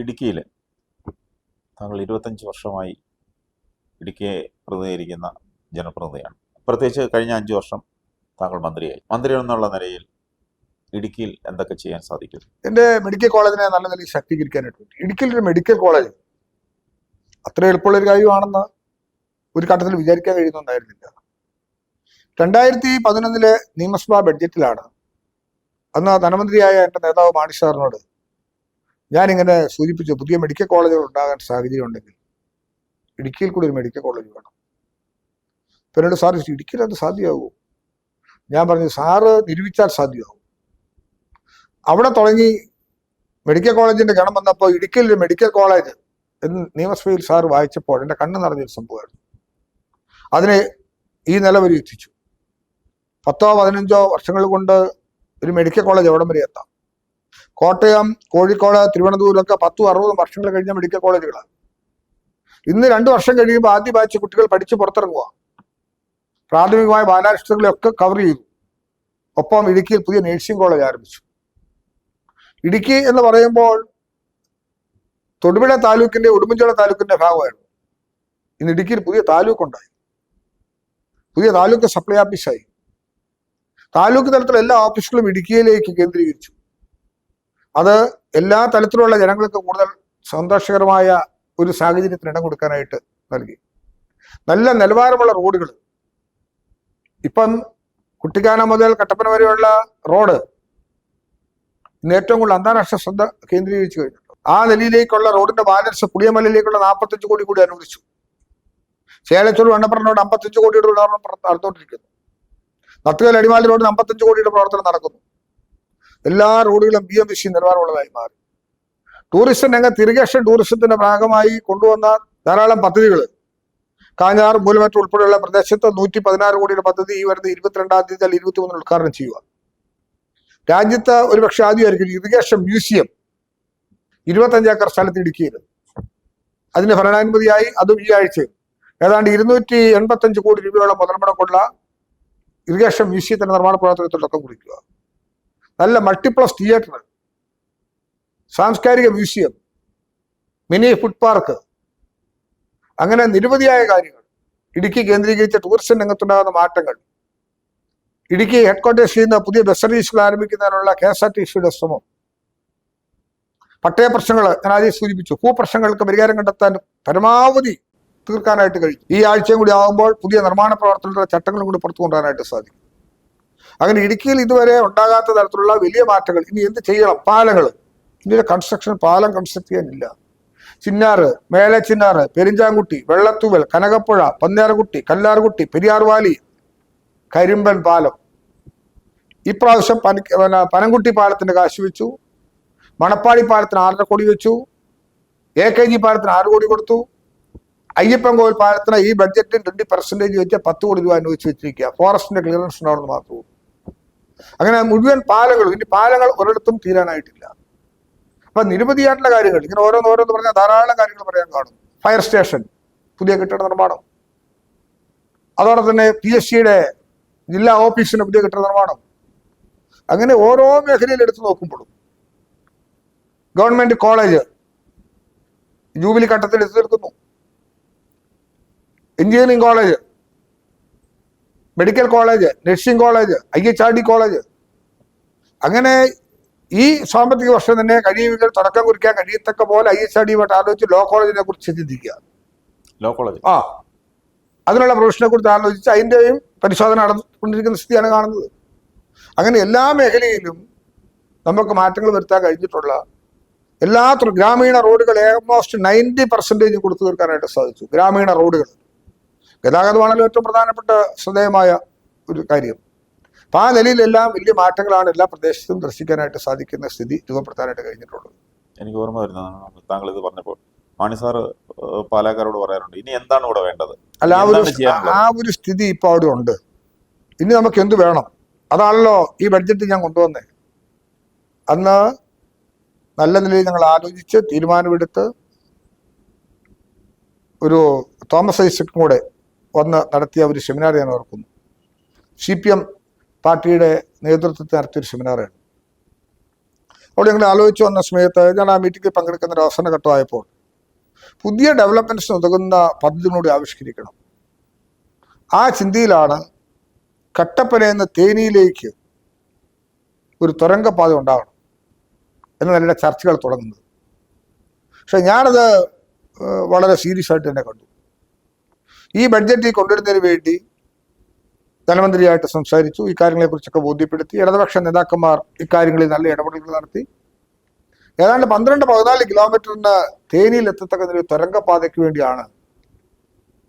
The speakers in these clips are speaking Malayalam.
ഇടുക്കിയിൽ താങ്കൾ ഇരുപത്തഞ്ച് വർഷമായി ഇടുക്കിയെ പ്രതിനിധീകരിക്കുന്ന ജനപ്രതിനിധിയാണ്. പ്രത്യേകിച്ച് കഴിഞ്ഞ അഞ്ച് വർഷം താങ്കൾ മന്ത്രിയായി. മന്ത്രി എന്നുള്ള നിലയിൽ ഇടുക്കിയിൽ എന്തൊക്കെ ചെയ്യാൻ സാധിക്കും? എന്റെ മെഡിക്കൽ കോളേജിനെ നല്ല നിലയിൽ ശക്തീകരിക്കാനായിട്ട് ഇടുക്കിയിൽ ഒരു മെഡിക്കൽ കോളേജ് അത്ര എളുപ്പമുള്ള ഒരു കാര്യമാണെന്ന് ഒരു ഘട്ടത്തിൽ വിചാരിക്കാൻ കഴിയുന്നുണ്ടായിരുന്നില്ല രണ്ടായിരത്തി പതിനൊന്നിലെ നിയമസഭാ ബഡ്ജറ്റിലാണ് അന്ന് ധനമന്ത്രിയായ എന്റെ നേതാവ് മാണി സാറിനോട് ഞാനിങ്ങനെ സൂചിപ്പിച്ചു പുതിയ മെഡിക്കൽ കോളേജുകൾ ഉണ്ടാകാൻ സാഹചര്യം ഉണ്ടെങ്കിൽ ഇടുക്കിയിൽ കൂടി ഒരു മെഡിക്കൽ കോളേജ് വേണം. പിന്നീട് സാർ ഇടുക്കിയിൽ അത് സാധ്യമാകും ഞാൻ പറഞ്ഞു സാറ് നിരൂപിച്ചാൽ സാധ്യമാകും അവിടെ തുടങ്ങി മെഡിക്കൽ കോളേജിന്റെ ഗണം വന്നപ്പോൾ ഇടുക്കിയിൽ ഒരു മെഡിക്കൽ കോളേജ് എന്ന് നിയമസഭയിൽ സാർ വായിച്ചപ്പോൾ എന്റെ കണ്ണ് നിറഞ്ഞൊരു സംഭവമായിരുന്നു. അതിനെ ഈ നില വരെ എത്തിച്ചു. പത്തോ പതിനഞ്ചോ വർഷങ്ങൾ കൊണ്ട് ഒരു മെഡിക്കൽ കോളേജ് എവിടം വരെ എത്താം? കോട്ടയം കോഴിക്കോട് തിരുവനന്തപുരമൊക്കെ പത്തും അറുപതും വർഷങ്ങൾ കഴിഞ്ഞ മെഡിക്കൽ കോളേജുകളാണ് ഇന്ന് രണ്ട് വർഷം കഴിയുമ്പോൾ ആദ്യ ബാച്ച് കുട്ടികൾ പഠിച്ച് പുറത്തിറങ്ങുക പ്രാഥമികമായ ബാലാരിഷ്ടങ്ങളെയൊക്കെ കവർ ചെയ്തു. ഒപ്പം ഇടുക്കിയിൽ പുതിയ നേഴ്സിംഗ് കോളേജ് ആരംഭിച്ചു. ഇടുക്കി എന്ന് പറയുമ്പോൾ തൊടുപുഴ താലൂക്കിന്റെ ഉടുമ്പൻചോല താലൂക്കിന്റെ ഭാഗമായിരുന്നു. ഇന്ന് ഇടുക്കിയിൽ പുതിയ താലൂക്ക് ഉണ്ടായി പുതിയ താലൂക്ക് സപ്ലൈ ഓഫീസായി താലൂക്ക് തലത്തിലുള്ള എല്ലാ ഓഫീസുകളും ഇടുക്കിയിലേക്ക് കേന്ദ്രീകരിച്ചു. അത് എല്ലാ തലത്തിലുള്ള ജനങ്ങൾക്ക് കൂടുതൽ സന്തോഷകരമായ ഒരു സാഹചര്യത്തിന് ഇടം കൊടുക്കാനായിട്ട് നൽകി. നല്ല നിലവാരമുള്ള റോഡുകൾ. ഇപ്പം കുട്ടിക്കാനം മുതൽ കട്ടപ്പന വരെയുള്ള റോഡ് ഇന്ന് ഏറ്റവും കൂടുതൽ അന്താരാഷ്ട്ര ശ്രദ്ധ കേന്ദ്രീകരിച്ചു കഴിഞ്ഞിട്ടുണ്ട്. ആ നിലയിലേക്കുള്ള റോഡിന്റെ ബാലൻസ് പുളിയമലയിലേക്കുള്ള നാൽപ്പത്തഞ്ച് കോടി കൂടി അനുവദിച്ചു. ചേലച്ചൂർ വണ്ണപ്പുറനോട് അമ്പത്തഞ്ച് കോടിയുടെ ഉദാഹരണം നടന്നുകൊണ്ടിരിക്കുന്നു. നത്തുകൽ അടിമാലി റോഡിന് അമ്പത്തഞ്ച് കോടിയുടെ പ്രവർത്തനം നടക്കുന്നു. എല്ലാ റോഡുകളും ബി എം ബി സി നിലവാരമുള്ളതായി മാറി. ടൂറിസം രംഗത്ത് ഇറിഗേഷൻ ടൂറിസത്തിന്റെ ഭാഗമായി കൊണ്ടുവന്ന ധാരാളം പദ്ധതികൾ കാഞ്ഞാർ മൂലമറ്റം ഉൾപ്പെടെയുള്ള പ്രദേശത്ത് നൂറ്റി പതിനാറ് കോടിയുടെ പദ്ധതി ഈ വരുന്ന ഇരുപത്തിരണ്ടാം തീയതി അല്ലെങ്കിൽ ഇരുപത്തി മൂന്നിന് ഉദ്ഘാടനം ചെയ്യുക. രാജ്യത്ത് ഒരുപക്ഷെ ആദ്യമായിരിക്കും ഇറിഗേഷൻ മ്യൂസിയം ഇരുപത്തഞ്ച് ഏക്കർ സ്ഥലത്ത് ഇടുക്കിയിൽ. അതിന് ഭരണാനുമതിയായി അതും ഈ ആഴ്ച. ഏതാണ്ട് ഇരുന്നൂറ്റി എൺപത്തഞ്ച് കോടി രൂപയോളം മുതൽമുടക്കുള്ള ഇറിഗേഷൻ മ്യൂസിയത്തിന്റെ നിർമ്മാണ പ്രവർത്തനത്തിൽ തുടക്കം കുറിക്കുക. നല്ല മൾട്ടിപ്ലസ് തിയേറ്റർ സാംസ്കാരിക മ്യൂസിയം. മിനി ഫുഡ് പാർക്ക് അങ്ങനെ നിരവധിയായ കാര്യങ്ങൾ. ഇടുക്കി കേന്ദ്രീകരിച്ച ടൂറിസം രംഗത്തുണ്ടാകുന്ന മാറ്റങ്ങൾ. ഇടുക്കി ഹെഡ്ക്വാർട്ടേഴ്സിൽ നിന്ന് പുതിയ ബസ് സർവീസുകൾ ആരംഭിക്കുന്നതിനുള്ള കെ എസ് ആർ ടി സിയുടെ ശ്രമം. പട്ടയ പ്രശ്നങ്ങൾ ഞാൻ ആദ്യം സൂചിപ്പിച്ചു. ഭൂപ്രശ്നങ്ങൾക്ക് പരിഹാരം കണ്ടെത്താൻ പരമാവധി തീർക്കാനായിട്ട് കഴിയും. ഈ ആഴ്ചയും കൂടി ആകുമ്പോൾ പുതിയ നിർമ്മാണ പ്രവർത്തനങ്ങളുടെ ചട്ടങ്ങളും കൂടി പുറത്തു കൊണ്ടുവരാനായിട്ട് സാധിക്കും. അങ്ങനെ ഇടുക്കിയിൽ ഇതുവരെ ഉണ്ടാകാത്ത തരത്തിലുള്ള വലിയ മാറ്റങ്ങൾ. ഇനി എന്ത് ചെയ്യണം? പാലങ്ങൾ. ഇനി കൺസ്ട്രക്ഷൻ പാലം കൺസ്ട്രക്ട് ചെയ്യാനില്ല. ചിന്നാറ് മേലെ ചിന്നാറ് പെരിഞ്ചാങ്കുട്ടി വെള്ളത്തൂവൽ കനകപ്പുഴ പന്നേറുകുട്ടി കല്ലാർകുട്ടി പെരിയാർവാലി കരിമ്പൻ പാലം. ഇപ്രാവശ്യം പന പനംകുട്ടി പാലത്തിന്റെ കാശ് വെച്ചു. മണപ്പാടി പാലത്തിന് ആറര കോടി വെച്ചു. എ കെ ജി പാലത്തിന് ആറ് കോടി കൊടുത്തു. അയ്യപ്പൻ കോവിൽ പാലത്തിന് ഈ ബഡ്ജറ്റിൽ ട്വന്റി പെർസെന്റേജ് വെച്ച് പത്ത് കോടി രൂപ അനുവദിച്ച് വെച്ചിരിക്കുക ഫോറസ്റ്റിന്റെ ക്ലിയറൻസ് ഉണ്ടാവുന്നത് മാത്രമേ അങ്ങനെ മുഴുവൻ പാലങ്ങളും ഇനി പാലങ്ങൾ ഒരിടത്തും തീരാനായിട്ടില്ല. അപ്പൊ നിരവധിയായിട്ടുള്ള കാര്യങ്ങൾ ഇങ്ങനെ ഓരോന്ന് ഓരോന്ന് പറഞ്ഞാൽ ധാരാളം കാര്യങ്ങൾ പറയാൻ കാണും. ഫയർ സ്റ്റേഷൻ പുതിയ കെട്ടിട നിർമ്മാണം. അതോടെ തന്നെ പി എസ് സിയുടെ ജില്ലാ ഓഫീസിന് പുതിയ കെട്ടിട നിർമ്മാണം. അങ്ങനെ ഓരോ മേഖലയിൽ എടുത്തു നോക്കുമ്പോഴും ഗവൺമെന്റ് കോളേജ് ജൂബിലി ഘട്ടത്തിൽ എത്തി തീർക്കുന്നു. Engineering college medical college nursing college I H R D college അങ്ങനെ ഈ സാമ്പത്തിക വർഷം തന്നെ കഴിയുമെങ്കിൽ തുടക്കം കുറിക്കാൻ കഴിയത്തക്ക പോലെ ഐ എച്ച് ആർ ഡിയുമായിട്ട് ആലോചിച്ച് ലോ കോളേജിനെ കുറിച്ച് ചിന്തിക്കുക. ലോ കോളേജ് ആ. അതിനുള്ള പ്രൊഫഷനെ കുറിച്ച് ആലോചിച്ച് അതിന്റെയും പരിശോധന നടന്നുകൊണ്ടിരിക്കുന്ന സ്ഥിതിയാണ് കാണുന്നത്. അങ്ങനെ എല്ലാ മേഖലയിലും നമുക്ക് മാറ്റങ്ങൾ വരുത്താൻ കഴിഞ്ഞിട്ടുള്ള എല്ലാ ഗ്രാമീണ റോഡുകൾ ഏകമോസ്റ്റ് നയന്റി പെർസെന്റേജ് കൊടുത്തു തീർക്കാനായിട്ട് സാധിച്ചു. ഗ്രാമീണ റോഡുകൾ ഗതാഗതമാണല്ലോ ഏറ്റവും പ്രധാനപ്പെട്ട ശ്രദ്ധേയമായ ഒരു കാര്യം. അപ്പൊ ആ നിലയിലെല്ലാം വലിയ മാറ്റങ്ങളാണ് എല്ലാ പ്രദേശത്തും ദർശിക്കാനായിട്ട് സാധിക്കുന്ന സ്ഥിതി രൂപപ്പെടുത്താനായിട്ട് കഴിഞ്ഞിട്ടുള്ളത്. എനിക്ക് ഓർമ്മ വരുന്നത് താങ്കൾ ഇത് പറഞ്ഞപ്പോൾ. മാണി സാറ് പാലക്കാരോട് പറയാറുണ്ട് ഇനി എന്താണ് ഇവിടെ വേണ്ടത്? അല്ല ആ ഒരു ആ ഒരു സ്ഥിതി ഇപ്പൊ അവിടെ ഉണ്ട്. ഇനി നമുക്ക് എന്ത് വേണം? അതാണല്ലോ ഈ ബഡ്ജറ്റ് ഞാൻ കൊണ്ടുവന്നേ. അന്ന് നല്ല നിലയിൽ ഞങ്ങൾ ആലോചിച്ച് തീരുമാനമെടുത്ത് ഒരു തോമസ് ഐസക്കും കൂടെ വന്ന് നടത്തിയ ഒരു സെമിനാർ ഞാൻ ഓർക്കുന്നു. സി പി എം പാർട്ടിയുടെ നേതൃത്വത്തിൽ നടത്തിയൊരു സെമിനാറാണ് അവിടെ ഞങ്ങൾ ആലോചിച്ച് വന്ന സമയത്ത് ഞാൻ ആ മീറ്റിംഗിൽ പങ്കെടുക്കുന്ന ഒരു അവസര ഘട്ടമായപ്പോൾ പുതിയ ഡെവലപ്മെന്റ്സിന് ഉതകുന്ന പദ്ധതികളോട് ആവിഷ്കരിക്കണം. ആ ചിന്തയിലാണ് കട്ടപ്പനയിൽ നിന്ന് തേനിയിലേക്ക് ഒരു തുരങ്കപാത ഉണ്ടാകണം എന്ന നല്ല ചർച്ചകൾ തുടങ്ങുന്നത്. പക്ഷെ ഞാനത് വളരെ സീരിയസ് ആയിട്ട് തന്നെ കണ്ടു. ഈ ബഡ്ജറ്റ് കൊണ്ടുവരുന്നതിന് വേണ്ടി ധനമന്ത്രിയായിട്ട് സംസാരിച്ചു. ഇക്കാര്യങ്ങളെക്കുറിച്ചൊക്കെ ബോധ്യപ്പെടുത്തി. ഇടതുപക്ഷ നേതാക്കന്മാർ ഇക്കാര്യങ്ങളിൽ നല്ല ഇടപെടലുകൾ നടത്തി. ഏതാണ്ട് പന്ത്രണ്ട് പതിനാല് കിലോമീറ്ററിന് തേനിയിൽ എത്തത്തക്ക ഒരു തുരങ്കപാതയ്ക്ക് വേണ്ടിയാണ്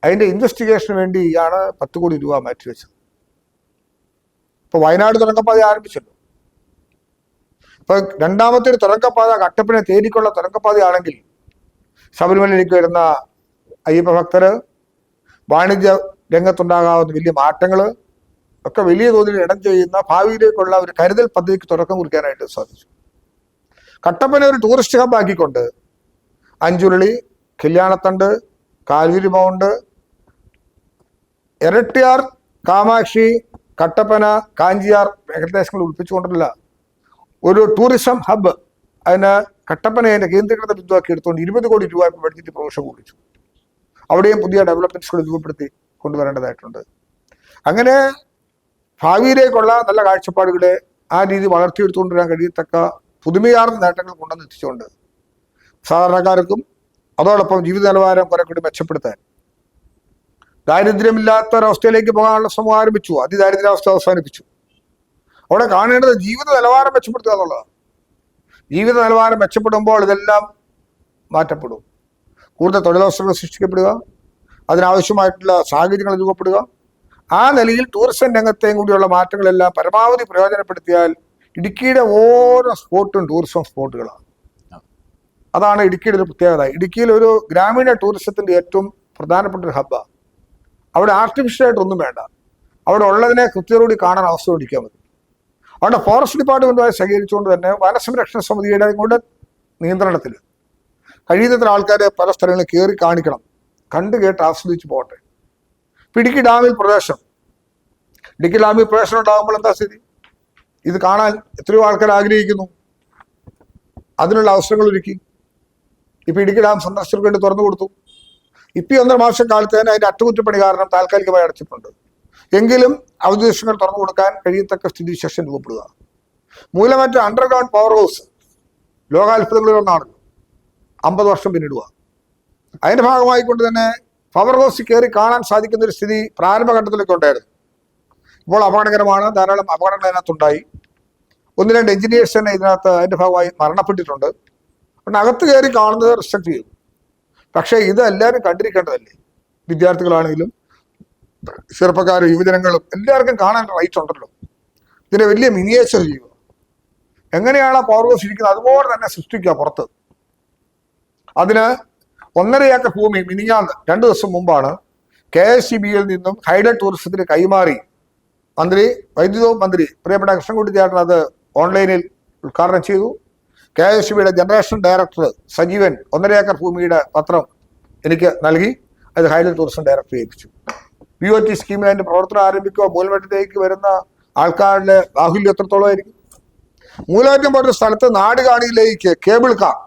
അതിന്റെ ഇൻവെസ്റ്റിഗേഷന് വേണ്ടിയാണ് പത്ത് കോടി രൂപ മാറ്റിവെച്ചത്. ഇപ്പൊ വയനാട് തുരങ്കപ്പാത ആരംഭിച്ചല്ലോ. ഇപ്പൊ രണ്ടാമത്തെ ഒരു തുരങ്കപ്പാത കട്ടപ്പന തേനിക്കുള്ള തുരങ്കപ്പാതയാണെങ്കിൽ ശബരിമലയിലേക്ക് വരുന്ന അയ്യപ്പ ഭക്തര് വാണിജ്യ രംഗത്തുണ്ടാകാവുന്ന വലിയ മാറ്റങ്ങൾ ഒക്കെ വലിയ തോതിൽ ഇടം ചെയ്യുന്ന ഭാവിയിലേക്കുള്ള ഒരു കരുതൽ പദ്ധതിക്ക് തുടക്കം കുറിക്കാനായിട്ട് സാധിച്ചു. കട്ടപ്പന ഒരു ടൂറിസ്റ്റ് ഹബ് ആക്കിക്കൊണ്ട് അഞ്ചുരുളി കല്യാണത്തണ്ട് കാൽവിരി മൗണ്ട് ഇരട്ടിയാർ കാമാക്ഷി കട്ടപ്പന കാഞ്ചിയാർ ഏകദേശങ്ങൾ ഉൾപ്പിച്ചുകൊണ്ടുള്ള ഒരു ടൂറിസം ഹബ്ബ് അതിന് കട്ടപ്പന അതിന്റെ കേന്ദ്രീകൃത ബിന്ദുവാക്കി എടുത്തുകൊണ്ട് ഇരുപത് കോടി രൂപ ബഡ്ജറ്റ് പ്രവേശം കുറിച്ചു അവിടെയും പുതിയ ഡെവലപ്മെന്റ്സുകൾ രൂപപ്പെടുത്തി കൊണ്ടുവരേണ്ടതായിട്ടുണ്ട്. അങ്ങനെ ഭാവിയിലേക്കുള്ള നല്ല കാഴ്ചപ്പാടുകളെ ആ രീതി വളർത്തിയെടുത്തുകൊണ്ടുവരാൻ കഴിയത്തക്ക പുതുമയാർന്ന നേട്ടങ്ങൾ കൊണ്ടുവന്ന് എത്തിച്ചുകൊണ്ട് സാധാരണക്കാർക്കും അതോടൊപ്പം ജീവിത നിലവാരം കുറെ കൂടി മെച്ചപ്പെടുത്താൻ ദാരിദ്ര്യമില്ലാത്ത ഒരവസ്ഥയിലേക്ക് പോകാനുള്ള ശ്രമം ആരംഭിച്ചു. അതിദാരിദ്ര്യാവസ്ഥ അവസാനിപ്പിച്ചു. അവിടെ കാണേണ്ടത് ജീവിത നിലവാരം മെച്ചപ്പെടുത്തുക എന്നുള്ളതാണ്. ജീവിത നിലവാരം മെച്ചപ്പെടുമ്പോൾ ഇതെല്ലാം മാറ്റപ്പെടും. കൂടുതൽ തൊഴിലവസരങ്ങൾ സൃഷ്ടിക്കപ്പെടുക അതിനാവശ്യമായിട്ടുള്ള സാഹചര്യങ്ങൾ രൂപപ്പെടുക. ആ നിലയിൽ ടൂറിസം രംഗത്തെയും കൂടിയുള്ള മാറ്റങ്ങളെല്ലാം പരമാവധി പ്രയോജനപ്പെടുത്തിയാൽ ഇടുക്കിയുടെ ഓരോ സ്പോട്ടും ടൂറിസം സ്പോട്ടുകളാണ്. അതാണ് ഇടുക്കിയുടെ ഒരു പ്രത്യേകത. ഇടുക്കിയിൽ ഒരു ഗ്രാമീണ ടൂറിസത്തിന്റെ ഏറ്റവും പ്രധാനപ്പെട്ട ഒരു ഹബ്ബാണ് അവിടെ ആർട്ടിഫിഷ്യലായിട്ട് ഒന്നും വേണ്ട. അവിടെ ഉള്ളതിനെ കൃത്യതയോടി കാണാൻ അവസ്ഥ ഒടിക്കാൻ മതി അവിടെ ഫോറസ്റ്റ് ഡിപ്പാർട്ട്മെന്റുമായി സഹകരിച്ചുകൊണ്ട് തന്നെ വനസംരക്ഷണ സമിതിയുടെ കൂടെ നിയന്ത്രണത്തിൽ കഴിയുന്നത്ര ആൾക്കാരെ പല സ്ഥലങ്ങളിൽ കയറി കാണിക്കണം. കണ്ടു കേട്ട് ആസ്വദിച്ച് പോകട്ടെ. ഇടുക്കി ഡാമിൽ പ്രവേശനം. ഇടുക്കി ഡാമിൽ പ്രവേശനം ഉണ്ടാകുമ്പോൾ എന്താ സ്ഥിതി? ഇത് കാണാൻ എത്രയോ ആൾക്കാർ ആഗ്രഹിക്കുന്നു. അതിനുള്ള അവസരങ്ങൾ ഒരുക്കി. ഇപ്പൊ ഇടുക്കി ഡാം സന്ദർശകർക്ക് വേണ്ടി തുറന്നു കൊടുത്തു. ഇപ്പൊ ഒന്നര മാസം കാലത്ത് തന്നെ അതിന്റെ അറ്റകുറ്റപ്പണി കാരണം താൽക്കാലികമായി അടച്ചിട്ടുണ്ട്. എങ്കിലും ദിവസങ്ങൾ തുറന്നു കൊടുക്കാൻ കഴിയത്തക്ക സ്ഥിതി ശേഷം രൂപപ്പെടുക. മൂലമറ്റ അണ്ടർഗ്രൗണ്ട് പവർ ഹൗസ് ലോകാത്ഭുതങ്ങളിൽ ഒന്നാണല്ലോ അമ്പത് വർഷം പിന്നിടുക. അതിന്റെ ഭാഗമായിക്കൊണ്ട് തന്നെ പവർ ഹൗസ് കയറി കാണാൻ സാധിക്കുന്ന ഒരു സ്ഥിതി പ്രാരംഭഘട്ടത്തിലൊക്കെ ഉണ്ടായിരുന്നു. ഇപ്പോൾ അപകടകരമാണ്. ധാരാളം അപകടങ്ങൾ അതിനകത്തുണ്ടായി. ഒന്ന് രണ്ട് എഞ്ചിനീയേഴ്സ് തന്നെ ഇതിനകത്ത് അതിന്റെ ഭാഗമായി മരണപ്പെട്ടിട്ടുണ്ട്. അതുകൊണ്ട് അകത്ത് കയറി കാണുന്നത് റിസ്ട്രിക്ട് ചെയ്തു പക്ഷേ ഇത് എല്ലാവരും കണ്ടിരിക്കേണ്ടതല്ലേ? വിദ്യാർത്ഥികളാണെങ്കിലും ചെറുപ്പക്കാരും യുവജനങ്ങളും എല്ലാവർക്കും കാണാൻ റൈറ്റ് ഉണ്ടല്ലോ. ഇതിനെ വലിയ മിനിയേച്ചർ ചെയ്യുക എങ്ങനെയാണ് ആ പവർ ഹൗസ് ഇരിക്കുന്നത്? അതുപോലെ തന്നെ സൃഷ്ടിക്കുക പുറത്ത്. അതിന് ഒന്നര ഏക്കർ ഭൂമി മിനിഞ്ഞാന്ന് രണ്ടു ദിവസം മുമ്പാണ് കെ എസ് സി ബിയിൽ നിന്നും ഹൈഡൽ ടൂറിസത്തിന് കൈമാറി. മന്ത്രി വൈദ്യുത മന്ത്രി പ്രിയപ്പെട്ട കൃഷ്ണൻകുട്ടി ചേട്ടൻ അത് ഓൺലൈനിൽ ഉദ്ഘാടനം ചെയ്തു. കെ എസ് സി ബിയുടെ ജനറേഷൻ ഡയറക്ടർ സജീവൻ ഒന്നര ഏക്കർ ഭൂമിയുടെ പത്രം എനിക്ക് നൽകി. അത് ഹൈഡൽ ടൂറിസം ഡയറക്ടർ ഏൽപ്പിച്ചു. പി ഒ ടി സ്കീമിൽ അതിന്റെ പ്രവർത്തനം ആരംഭിക്കുക മൂലമറ്റത്തേക്ക് വരുന്ന ആൾക്കാരുടെ ബാഹുല്യം എത്രത്തോളമായിരിക്കും? മൂലമറ്റം പോലൊരു സ്ഥലത്ത് നാടുകാണിയിലേക്ക് കേബിൾ കാർ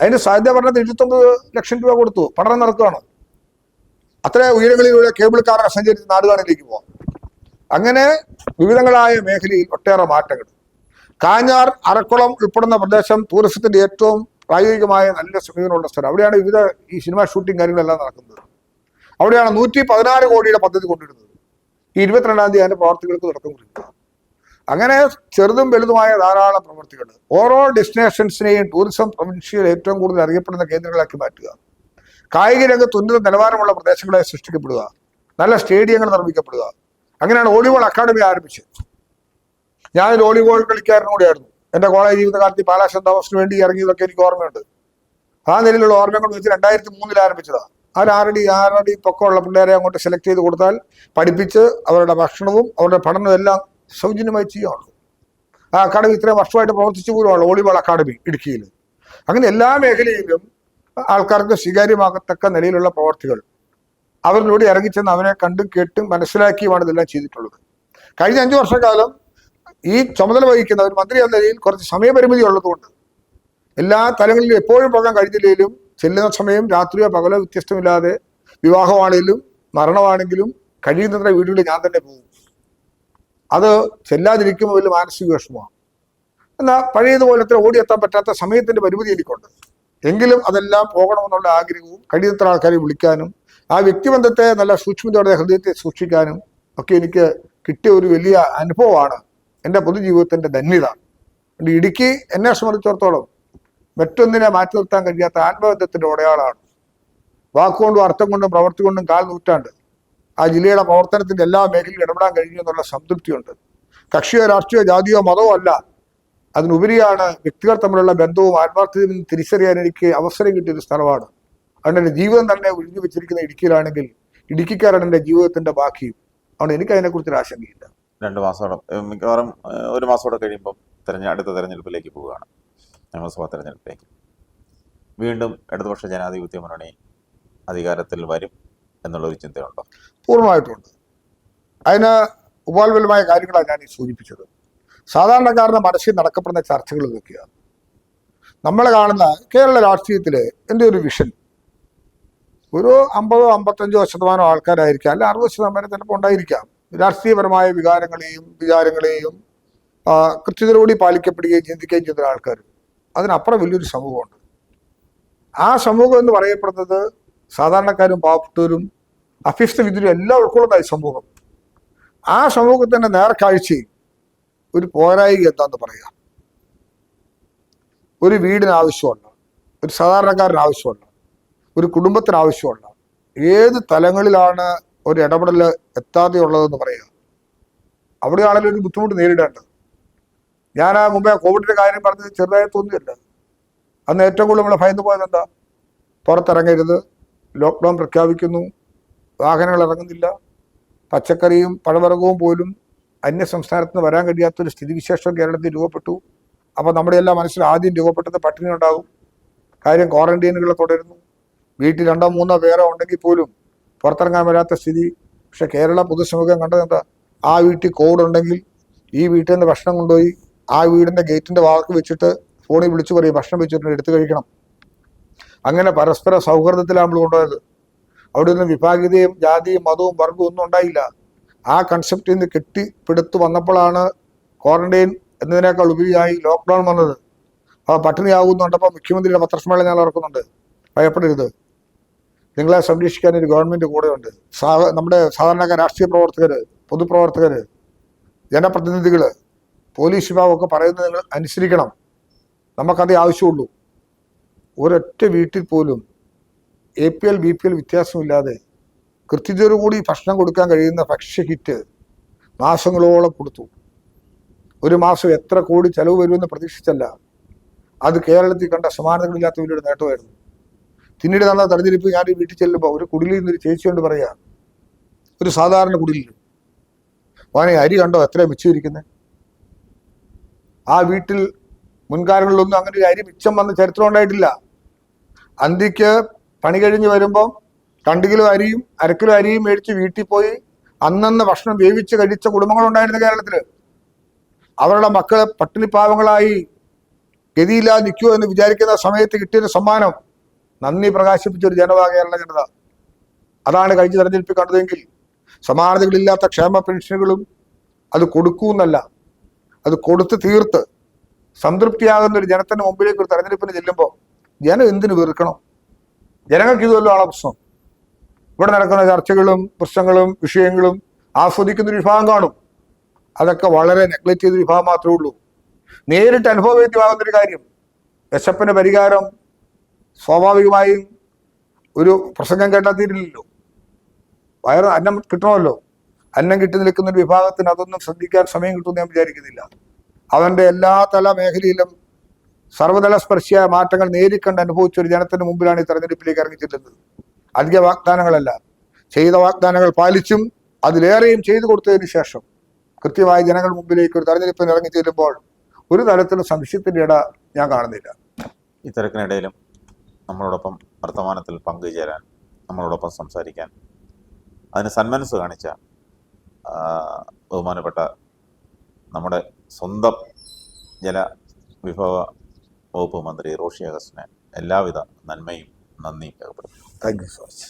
അതിന് സാധ്യത പറഞ്ഞത് ഇരുപത്തൊമ്പത് ലക്ഷം രൂപ കൊടുത്തു. പഠനം നടക്കുകയാണ്. അത്ര ഉയരങ്ങളിലൂടെ കേബിൾ കാർ സഞ്ചരിച്ച് നാടുകാണിലേക്ക് പോകാം അങ്ങനെ വിവിധങ്ങളായ മേഖലയിൽ ഒട്ടേറെ മാറ്റങ്ങൾ. കാഞ്ഞാർ അറക്കുളം ഉൾപ്പെടുന്ന പ്രദേശം ടൂറിസത്തിന്റെ ഏറ്റവും പ്രായോഗികമായ നല്ല സമീപനമുള്ള സ്ഥലം. അവിടെയാണ് വിവിധ ഈ സിനിമ ഷൂട്ടിംഗ് കാര്യങ്ങളെല്ലാം നടക്കുന്നത്. അവിടെയാണ് നൂറ്റി പതിനാറ് കോടിയുടെ പദ്ധതി കൊണ്ടിരുന്നത് ഈ ഇരുപത്തിരണ്ടാം തീയതി അതിന്റെ പ്രവർത്തികൾക്ക് തുടക്കം കുറിക്കുക. അങ്ങനെ ചെറുതും വലുതുമായ ധാരാളം പ്രവർത്തികൾ ഓരോ ഡെസ്റ്റിനേഷൻസിനെയും ടൂറിസം പ്രൊവിൻഷ്യയിൽ ഏറ്റവും കൂടുതൽ അറിയപ്പെടുന്ന കേന്ദ്രങ്ങളാക്കി മാറ്റുക. കായിക രംഗത്ത് ഉന്നത നിലവാരമുള്ള പ്രദേശങ്ങളെ സൃഷ്ടിക്കപ്പെടുക. നല്ല സ്റ്റേഡിയങ്ങൾ നിർമ്മിക്കപ്പെടുക. അങ്ങനെയാണ് വോളിബോൾ അക്കാദമി ആരംഭിച്ചത്. ഞാൻ വോളിബോൾ കളിക്കാരനും കൂടിയായിരുന്നു. എന്റെ കോളേജ് ജീവിതകാലത്ത് പാലാശൻ തോമസിന് വേണ്ടി ഇറങ്ങിയതൊക്കെ എനിക്ക് ഓർമ്മയുണ്ട്. ആ നിലയിലുള്ള ഓർമ്മകൾ വെച്ച് രണ്ടായിരത്തി മൂന്നിൽ ആരംഭിച്ചതാണ് ആ ആറടി ആറടി പൊക്കമുള്ള പിള്ളേരെ അങ്ങോട്ട് സെലക്ട് ചെയ്ത് കൊടുത്താൽ പഠിപ്പിച്ച് അവരുടെ ഭക്ഷണവും അവരുടെ പഠനവും എല്ലാം സൗജന്യമായി ചെയ്യുകയുള്ളൂ ആ അക്കാഡമി ഇത്രയും വർഷമായിട്ട് പ്രവർത്തിച്ചു പോലുമാണ് വോളിബോൾ അക്കാഡമി ഇടുക്കിയിൽ. അങ്ങനെ എല്ലാ മേഖലയിലും ആൾക്കാർക്ക് സ്വീകാര്യമാകത്തക്ക നിലയിലുള്ള പ്രവർത്തികൾ അവരിലൂടെ ഇറങ്ങിച്ചെന്ന് അവനെ കണ്ടും കേട്ടും മനസ്സിലാക്കിയുമാണ് ഇതെല്ലാം ചെയ്തിട്ടുള്ളത്. കഴിഞ്ഞ അഞ്ചു വർഷക്കാലം ഈ ചുമതല വഹിക്കുന്ന ഒരു മന്ത്രി എന്ന നിലയിൽ കുറച്ച് സമയപരിമിതി ഉള്ളതുകൊണ്ട് എല്ലാ തലങ്ങളിലും എപ്പോഴും പോകാൻ കഴിഞ്ഞില്ലെങ്കിലും ചെല്ലുന്ന സമയം രാത്രിയോ പകലോ വ്യത്യസ്തമില്ലാതെ വിവാഹമാണെങ്കിലും മരണമാണെങ്കിലും കഴിയുന്നത്ര വീടുകളിൽ ഞാൻ തന്നെ പോകും. അത് ചെല്ലാതിരിക്കുമ്പോൾ വലിയ മാനസിക വിഷമമാണ്. എന്നാൽ പഴയതുപോലത്തെ ഓടിയെത്താൻ പറ്റാത്ത സമയത്തിന്റെ പരിമിതി എനിക്കുണ്ട്. എങ്കിലും അതെല്ലാം പോകണമെന്നുള്ള ആഗ്രഹവും കഴിയുന്നത്ര ആൾക്കാരെ വിളിക്കാനും ആ വ്യക്തിബന്ധത്തെ നല്ല സൂക്ഷ്മതയോടെ ഹൃദയത്തെ സൂക്ഷിക്കാനും ഒക്കെ എനിക്ക് കിട്ടിയ ഒരു വലിയ അനുഭവമാണ് എന്റെ പൊതുജീവിതത്തിന്റെ ധന്യത. ഇടുക്കി എന്നെ സംബന്ധിച്ചിടത്തോളം മറ്റൊന്നിനെ മാറ്റി നിർത്താൻ കഴിയാത്ത ആത്മബന്ധത്തിന്റെ ഉടയാളാണ് വാക്കുകൊണ്ടും അർത്ഥം കൊണ്ടും പ്രവർത്തി കൊണ്ടും കാൽ നൂറ്റാണ്ട് ആ ജില്ലയുടെ പ്രവർത്തനത്തിന്റെ എല്ലാ മേഖലയിലും ഇടപെടാൻ കഴിഞ്ഞു എന്നുള്ള സംതൃപ്തിയുണ്ട്. കക്ഷിയോ രാഷ്ട്രീയോ ജാതിയോ മതമോ അല്ല. അതിനുപരിയാണ് വ്യക്തികൾ തമ്മിലുള്ള ബന്ധവും ആത്മാർത്ഥതയും തിരിച്ചറിയാൻ എനിക്ക് അവസരം കിട്ടിയ ഒരു സ്ഥലമാണ്. അതുകൊണ്ട് എന്റെ ജീവിതം തന്നെ ഒഴിഞ്ഞു വെച്ചിരിക്കുന്ന ഇടുക്കിയിലാണെങ്കിൽ ഇടുക്കിക്കാരാണ് എന്റെ ജീവിതത്തിന്റെ ബാക്കിയും അതുകൊണ്ട് എനിക്ക് അതിനെക്കുറിച്ച് ഒരു ആശങ്കയില്ല. രണ്ട് ഏഹ് മിക്കവാറും ഒരു മാസത്തോടെ കഴിയുമ്പോൾ തെരഞ്ഞെ അടുത്ത തെരഞ്ഞെടുപ്പിലേക്ക് പോവുകയാണ് നിയമസഭാ തെരഞ്ഞെടുപ്പിലേക്ക്. വീണ്ടും ഇടതുപക്ഷ ജനാധിപത്യ മുന്നണി അധികാരത്തിൽ വരും എന്നുള്ളൊരു ചിന്തയുണ്ടോ? പൂർണമായിട്ടുണ്ട്. അതിന് ഉപോത്ബലമായ കാര്യങ്ങളാണ് ഞാൻ ഈ സൂചിപ്പിച്ചത്. സാധാരണക്കാരുടെ മനസ്സിൽ നടക്കപ്പെടുന്ന ചർച്ചകൾ ഇതൊക്കെയാണ് നമ്മൾ കാണുന്ന കേരള രാഷ്ട്രീയത്തിൽ എന്റെ ഒരു വിഷൻ ഒരു അമ്പതോ അമ്പത്തഞ്ചോ ശതമാനം ആൾക്കാരായിരിക്കാം അല്ല അറുപത് ശതമാനം ചിലപ്പോൾ ഉണ്ടായിരിക്കാം. രാഷ്ട്രീയപരമായ വികാരങ്ങളെയും വിചാരങ്ങളെയും ആ, കൃത്യതയോടെ പാലിക്കപ്പെടുകയും ചിന്തിക്കുകയും ചെയ്യുന്ന ആൾക്കാർ. അതിനപ്പുറം വലിയൊരു സമൂഹമുണ്ട്. ആ സമൂഹം എന്ന് പറയപ്പെടുന്നത് സാധാരണക്കാരും പാവപ്പെട്ടവരും അഭ്യസ്ത വിദ്യരും എല്ലാം ഉൾക്കൊള്ളുന്ന ഈ സമൂഹം. ആ സമൂഹത്തിന്റെ നേർക്കാഴ്ചയിൽ ഒരു പോരായിക എന്താന്ന് പറയാം? ഒരു വീടിന് ആവശ്യമുണ്ട് ഒരു സാധാരണക്കാരന് ആവശ്യമുണ്ട് ഒരു കുടുംബത്തിന് ആവശ്യമുണ്ട് ഏത് തലങ്ങളിലാണ് ഒരു ഇടപെടൽ എത്താതെ ഉള്ളതെന്ന് പറയുക അവിടെയാണല്ലോ ഒരു ബുദ്ധിമുട്ട് നേരിടേണ്ടത്. ഞാൻ ആ മുമ്പേ കോവിഡിന്റെ കാര്യം പറഞ്ഞത് ചെറുതായി തോന്നിയല്ല. അന്ന് ഏറ്റവും കൂടുതൽ നമ്മൾ ഭയന്നു പോയത് എന്താ? പുറത്തിറങ്ങരുത് ലോക്ക്ഡൗൺ പ്രഖ്യാപിക്കുന്നു വാഹനങ്ങൾ ഇറങ്ങുന്നില്ല പച്ചക്കറിയും പഴവർഗവും പോലും അന്യ സംസ്ഥാനത്ത് വരാൻ കഴിയാത്തൊരു സ്ഥിതിവിശേഷം കേരളത്തിൽ രൂപപ്പെട്ടു. അപ്പോൾ നമ്മുടെ എല്ലാ മനസ്സിൽ ആദ്യം രൂപപ്പെട്ടത് പട്ടിണി ഉണ്ടാകും. കാര്യം ക്വാറന്റൈനുകൾ തുടരുന്നു. വീട്ടിൽ രണ്ടോ മൂന്നോ പേരോ ഉണ്ടെങ്കിൽ പോലും പുറത്തിറങ്ങാൻ വരാത്ത സ്ഥിതി. പക്ഷെ കേരള പൊതുസമൂഹം കണ്ടത് എന്താ? ആ വീട്ടിൽ കോവിഡ് ഉണ്ടെങ്കിൽ ഈ വീട്ടിൽ നിന്ന് ഭക്ഷണം കൊണ്ടുപോയി ആ വീടിന്റെ ഗേറ്റിന്റെ വാക്ക് വെച്ചിട്ട് ഫോണിൽ വിളിച്ചു പറയും. ഭക്ഷണം വെച്ചിട്ടുണ്ട് എടുത്തു കഴിക്കണം. അങ്ങനെ പരസ്പര സൗഹൃദത്തിലാണ് നമ്മൾ കൊണ്ടുപോയത്. അവിടെ നിന്ന് വിഭാഗീതയും ജാതിയും മതവും വർഗവും ഒന്നും ഉണ്ടായില്ല. ആ കൺസെപ്റ്റിൽ നിന്ന് കെട്ടിപ്പിടുത്ത് വന്നപ്പോഴാണ് ക്വാറന്റൈൻ എന്നതിനേക്കാൾ ഉപരിയായി ലോക്ക്ഡൗൺ വന്നത്. അപ്പോൾ പട്ടിണിയാകുന്നുണ്ടപ്പോൾ മുഖ്യമന്ത്രിയുടെ പത്രസമ്മേളനം ഞാൻ ഓർക്കുന്നുണ്ട്. ഭയപ്പെടരുത്. നിങ്ങളെ സംരക്ഷിക്കാൻ ഒരു ഗവൺമെന്റ് കൂടെയുണ്ട്. സാ നമ്മുടെ സാധാരണക്കാർ രാഷ്ട്രീയ പ്രവർത്തകർ പൊതുപ്രവർത്തകർ ജനപ്രതിനിധികൾ പോലീസ് വിഭാഗമൊക്കെ പറയുന്നത് നിങ്ങൾ അനുസരിക്കണം. നമുക്കതേ ആവശ്യമുള്ളൂ. ഒരൊറ്റ വീട്ടിൽ പോലും A P L B P L വ്യത്യാസമില്ലാതെ കൃത്യതയോടുകൂടി ഭക്ഷണം കൊടുക്കാൻ കഴിയുന്ന ഭക്ഷ്യ കിറ്റ് മാസങ്ങളോളം കൊടുത്തു. ഒരു മാസം എത്ര കോടി ചെലവ് വരുമെന്ന് പ്രതീക്ഷിച്ചല്ല. അത് കേരളത്തിൽ കണ്ട സമാനതകളില്ലാത്ത വലിയൊരു നേട്ടമായിരുന്നു. പിന്നീട് നടന്ന തെരഞ്ഞെടുപ്പ് ഞാൻ വീട്ടിൽ ചെല്ലുമ്പോൾ ഒരു കുടിലിൽ നിന്നൊരു ചേച്ചി കൊണ്ട് പറയാ ഒരു സാധാരണ കുടിലിൽ വാനെ അരി കണ്ടോ എത്ര മിച്ചിരിക്കുന്നത് ആ വീട്ടിൽ മുൻകാലങ്ങളിലൊന്നും അങ്ങനെ ഒരു അരി മിച്ചം വന്ന ചരിത്രം ഉണ്ടായിട്ടില്ല. അന്തിക്ക് പണി കഴിഞ്ഞ് വരുമ്പോൾ രണ്ട് കിലോ അരിയും അരക്കിലോ കിലോ അരിയും മേടിച്ച് വീട്ടിൽ പോയി അന്നന്ന് ഭക്ഷണം വേവിച്ച് കഴിച്ച കുടുംബങ്ങളുണ്ടായിരുന്നു കേരളത്തിൽ അവരുടെ മക്കൾ പട്ടിണിപ്പാവങ്ങളായി ഗതിയില്ലാതെ നിൽക്കുമോ എന്ന് വിചാരിക്കുന്ന സമയത്ത് കിട്ടിയൊരു സമ്മാനം നന്ദി പ്രകാശിപ്പിച്ച ഒരു ജനത കേരള ജനത. അതാണ് കഴിഞ്ഞ തെരഞ്ഞെടുപ്പിൽ കണ്ടതെങ്കിൽ സമാനതകളില്ലാത്ത ക്ഷേമ പെൻഷനുകളും അത് കൊടുക്കൂന്നല്ല. അത് കൊടുത്ത് തീർത്ത് സംതൃപ്തിയാകുന്ന ഒരു ജനത്തിന് മുമ്പിലേക്ക് ഒരു തെരഞ്ഞെടുപ്പിന് ചെല്ലുമ്പോൾ ജനം എന്തിനു വെറുക്കണം? ജനങ്ങൾക്ക് ഇതുമല്ലോ ആളെ പ്രശ്നം. ഇവിടെ നടക്കുന്ന ചർച്ചകളും പ്രശ്നങ്ങളും വിഷയങ്ങളും ആസ്വദിക്കുന്ന ഒരു വിഭാഗം കാണും. അതൊക്കെ വളരെ നെഗ്ലക്ട് ചെയ്ത വിഭാഗം മാത്രമേ ഉള്ളൂ. നേരിട്ട് അനുഭവവേദ്യമാകുന്ന ഒരു കാര്യം വിശപ്പിന് പരിഹാരം സ്വാഭാവികമായും ഒരു പ്രസംഗം കേട്ടാൽ തീരില്ലല്ലോ വയറ് അന്നം കിട്ടണമല്ലോ. അന്നം കിട്ടി നിൽക്കുന്ന ഒരു വിഭാഗത്തിന് അതൊന്നും ശ്രദ്ധിക്കാൻ സമയം കിട്ടുമെന്ന് ഞാൻ വിചാരിക്കുന്നില്ല. അവന്റെ എല്ലാ തല മേഖലയിലും സർവതല സ്പർശിയായ മാറ്റങ്ങൾ നേരിക്കണ്ട് അനുഭവിച്ച ഒരു ജനത്തിന് മുമ്പിലാണ് ഈ തെരഞ്ഞെടുപ്പിലേക്ക് ഇറങ്ങി ചെല്ലുന്നത് അധിക വാഗ്ദാനങ്ങളല്ല. ചെയ്ത വാഗ്ദാനങ്ങൾ പാലിച്ചും അതിലേറെയും ചെയ്തു കൊടുത്തതിന് ശേഷം കൃത്യമായി ജനങ്ങൾ മുമ്പിലേക്ക് ഒരു തെരഞ്ഞെടുപ്പിന് ഇറങ്ങി ചെല്ലുമ്പോൾ ഒരു തരത്തിലും സംശയത്തിന്റെ ഇട ഞാൻ കാണുന്നില്ല. ഈ തിരക്കിനിടയിലും നമ്മളോടൊപ്പം വർത്തമാനത്തിൽ പങ്കുചേരാൻ നമ്മളോടൊപ്പം സംസാരിക്കാൻ അതിന് സന്മനസ് കാണിച്ച ബഹുമാനപ്പെട്ട നമ്മുടെ സ്വന്തം ജലവിഭവ വകുപ്പ് മന്ത്രി റോഷി അഗസ്റ്റിന് എല്ലാവിധ നന്മയും നന്ദിയും രേഖപ്പെടുത്തുന്നു. Thank you so much